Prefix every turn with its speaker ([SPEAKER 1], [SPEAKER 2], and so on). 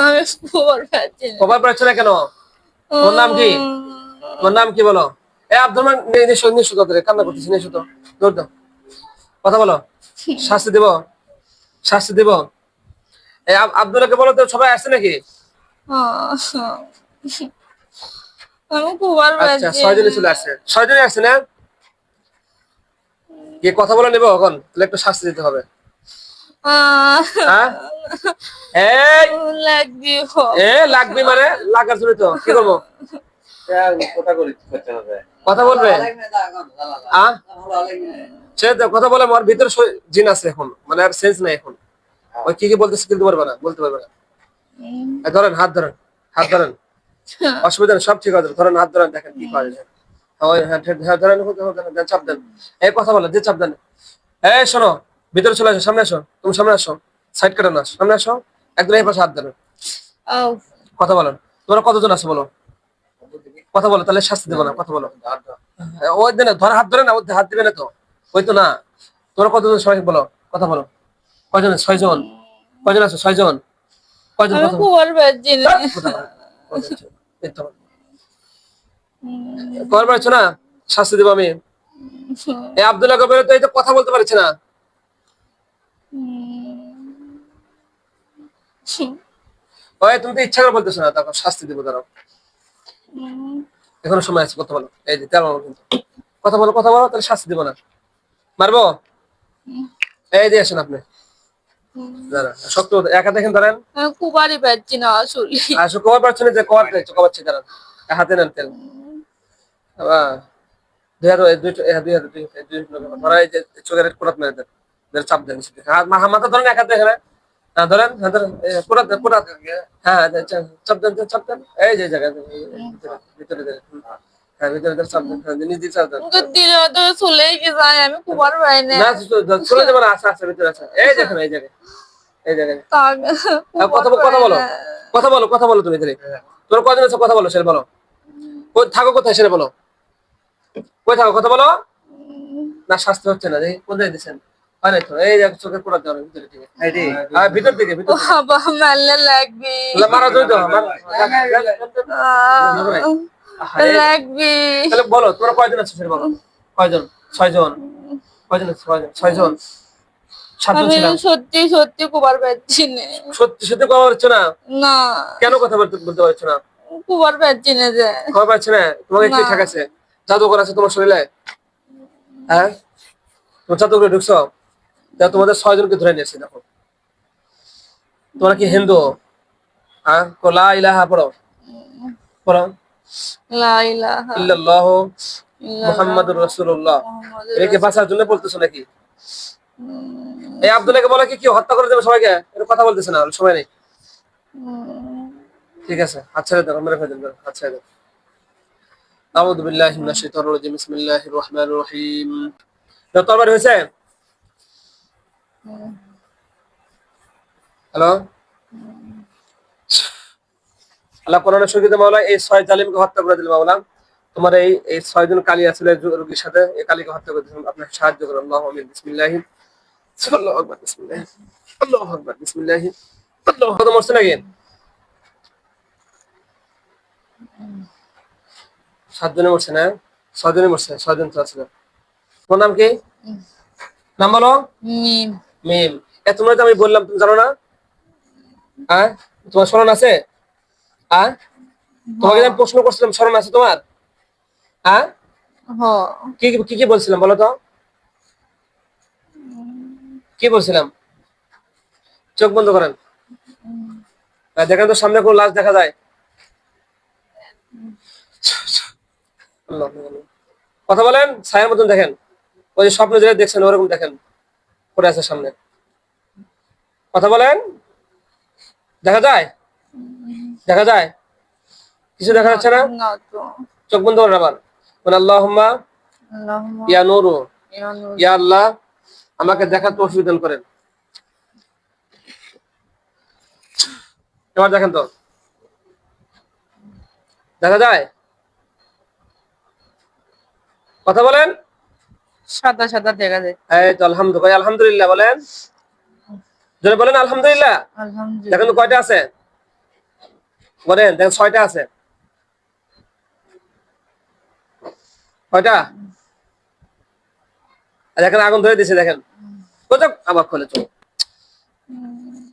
[SPEAKER 1] আমি খবর না।
[SPEAKER 2] খবর পাচ্ছ না কেন? তোর নাম কি? তোর নাম কি বলো? এ আব্দুল নিশো নিশো তো কান্না করতেছি নিশো তো। দৌড় দাও কথা বলো। শাস্তি দেব? শাস্তি দেব? এ আব- আব্দুল্লাহকে বলো তো সবাই আসছে নাকি? আচ্ছা ছয়জনে চলে আসছে। ছয়জনে আসছে না? কি কথা বলে নেব এখন? তাহলে একটু শাস্তি দিতে হবে।
[SPEAKER 1] লাগবে
[SPEAKER 2] এ মানে? লাগার জন্য তো। কি করব?
[SPEAKER 3] কোথা করে করতে হবে?
[SPEAKER 2] কথা বলবে? সে কথা বলে আমার ভিতরে জিন আছে এখন। মানে আর সেন্স নাই এখন। ওই কি কি বলতেছে কিন্তু পারবে না বলতে পারবে না। ধরেন হাত ধরেন হাত ধরেন। অসুবিধা নেই সব ঠিক আছে ধরেন হাত ধরেন দেখেন কি করা যায়। ওই হ্যাঁ হ্যাঁ ধরেন চাপ দেন। এই কথা বলেন যে চাপ দেন। এই শোনো ভিতরে চলে আসো সামনে আসো তুমি সামনে আসো সাইড কাটো না সামনে আসো একদম এই পাশে হাত ধরেন কথা বলেন তোমরা কতজন আছে বলো? কথা বলো তাহলে শাস্তি দেবো না কথা বলো। হ্যাঁ, ওই দেন ধরে হাত ধরে না ওই হাত দিবে না তো ওই তো না। তোমরা কতজন সবাই বলো কথা বলো। কয়জন? ছয়জন? কয়জন আছো? ছয়জন? কয়জন
[SPEAKER 1] আমি
[SPEAKER 2] কথা বলো।
[SPEAKER 1] না
[SPEAKER 2] বলো। শাস্তি দেবো আমি। এই আব্দুল্লাহ কবির তো এই তো কথা বলতে পারছে না। ওই তুমি তো ইচ্ছা করে বলতেছো না তখন শাস্তি দেবো দাঁড়াও এখনও সময় আছে কথা বলো এই যে কিন্তু কথা বলো কথা বলো তাহলে শাস্তি দেবো না মারবো এই দিয়ে আসেন আপনি দাঁড়ান শক্ত করে- একা দেখেন দাঁড়ান
[SPEAKER 1] কুবারই পাচ্ছি না আসলে
[SPEAKER 2] যে কবার দাঁড়ান হাতে নেন তেল আবার দুই হাত এই দুইটা এই হাত, দুই দুই হাত, দুই ধরা এই যে চোখের কোরাত মেরে দেন চাপ দেন হাত মাথা ধরেন এক হাত দেখেন হ্যাঁ ধরেন হ্যাঁ ধরেন কোরাত কোরাত হ্যাঁ হ্যাঁ, চাপ দেন চাপ দেন। এই যে জায়গা ভিতরে ভিতরে হ্যাঁ ভিতরে চাপ দেন হ্যাঁ নিজে চাপ দেন।
[SPEAKER 1] দিলে তো চলেই গেছে আমি কুবার পাই না।
[SPEAKER 2] না চলে যাবে না আচ্ছা আচ্ছা ভিতরে আছে এই দেখেন এই জায়গায় এই জায়গায়। হ্যাঁ, কথা বল- কথা বলো কথা বলো কথা বলো তুমি ধরে তোর কজন আছে কথা বলো সেটা বলো। কই থাকো কোথায় সেটা বলো। কই থাকো কথা বলো। না শাস্তি হচ্ছে না কোথায় দিচ্ছেন হয় তো এই যে চোখের কোড়া দেওয়া ভিতরে থেকে।
[SPEAKER 3] এই
[SPEAKER 2] হ্যাঁ ভিতর থেকে ভিতর
[SPEAKER 1] বাবা মারলে লাগবে।
[SPEAKER 2] মারা যাবে তো
[SPEAKER 1] লাগবে।
[SPEAKER 2] তাহলে বলো তোমরা কয়জন আছো সেটা বলো? কয়জন? ছয়জন? কয়জন আছে? ছয়জন। ছয়জন? সাতজন
[SPEAKER 1] আমি
[SPEAKER 2] ছিলাম।
[SPEAKER 1] সত্যি সত্যি কুবার পাচ্ছি না।
[SPEAKER 2] সত্যি সত্যি পারছ না?
[SPEAKER 1] না।
[SPEAKER 2] কেন কথা বলতে বলতে পারছ না?
[SPEAKER 1] কুবার পাচ্ছি না যে।
[SPEAKER 2] খবর পাচ্ছে না? তোমাকে কি
[SPEAKER 1] না।
[SPEAKER 2] ঠেকাছে জাদুঘর আছে তোমার শরীরে? হ্যাঁ? তোমার জাদুঘরে ঢুকছো? দেখো তোমাদের ছয়জনকে ধরে নিয়েছে দেখো। তোমরা কি হিন্দু? হ্যাঁ? ইলাহা পড়ো। পড়ো।
[SPEAKER 1] লা ইলাহা
[SPEAKER 2] ইল্লাল্লাহু মুহাম্মাদুর রাসূলুল্লাহ।
[SPEAKER 1] মুহাম্মাদুর
[SPEAKER 2] বাঁচার জন্য বলতেছো নাকি? এই আব্দুল্লাহকে বলে কি কি হত্যা করে দেবে সবাইকে? কথা বলতেছে না সময় নেই। ঠিক আছে মেরে ফেলেন আউযু বিল্লাহি মিনাশ শাইতানির রাজিম বিসমিল্লাহির রহমানির রহিম। তরবারি হয়েছে? হ্যালো আল্লাহ কোরআনের সঙ্গীতে এই ছয় জালিমকে হত্যা করে দিল তোমার এই এই ছয়জন কালী রোগীর সাথে, এই কালীকে হত্যা করে সাহায্য করুন আল্লাহ আমিন। বিসমিল্লাহি। আল্লাহু আকবার, বিসমিল্লাহি। আল্লাহু আকবার, বিসমিল্লাহি। আল্লাহু আকবার। মরছে নাকি? সাতজনে মরছে না? ছয়জনে মরছে? ছয়জন আছে তোমার নাম কি? নাম বলো?
[SPEAKER 1] মিম
[SPEAKER 2] এ তোমরা তো আমি বললাম তুমি জানো না? হ্যাঁ তোমার স্মরণ আছে? হ্যাঁ তোমাকে আমি প্রশ্ন করছিলাম স্মরণ আছে তোমার? হ্যাঁ কি কি কি বলছিলাম বলো তো? কি বলছিলাম? চোখ বন্ধ করেন। দেখেন তো সামনে কোন লাশ দেখা যায়। কথা বলেন ছায়ার মতন দেখেন। ওই যে স্বপ্ন যেটা দেখছেন ওরকম দেখেন। পড়ে আছে সামনে। কথা বলেন? দেখা যায়? দেখা যায়? কিছু দেখা যাচ্ছে না? চোখ বন্ধ করেন আবার। বলেন আল্লাহুম্মা ইয়া নুরু
[SPEAKER 1] ইয়া
[SPEAKER 2] ইয়া আল্লাহ আমাকে দেখার তৌফিক দান করেন। এবার দেখেন তো। দেখা যায়? কথা বলেন?
[SPEAKER 1] সাদা সাদা দেখা যায়।
[SPEAKER 2] এই তো আলহামদুলিল্লাহ আলহামদুলিল্লাহ বলেন। জোরে বলেন আলহামদুলিল্লাহ। দেখেন কয়টা আছে? বলেন দেখেন ছয়টা আছে। কয়টা? দেখেন আগুন ধরে দিছে দেখেন। আবার খোলে চোখ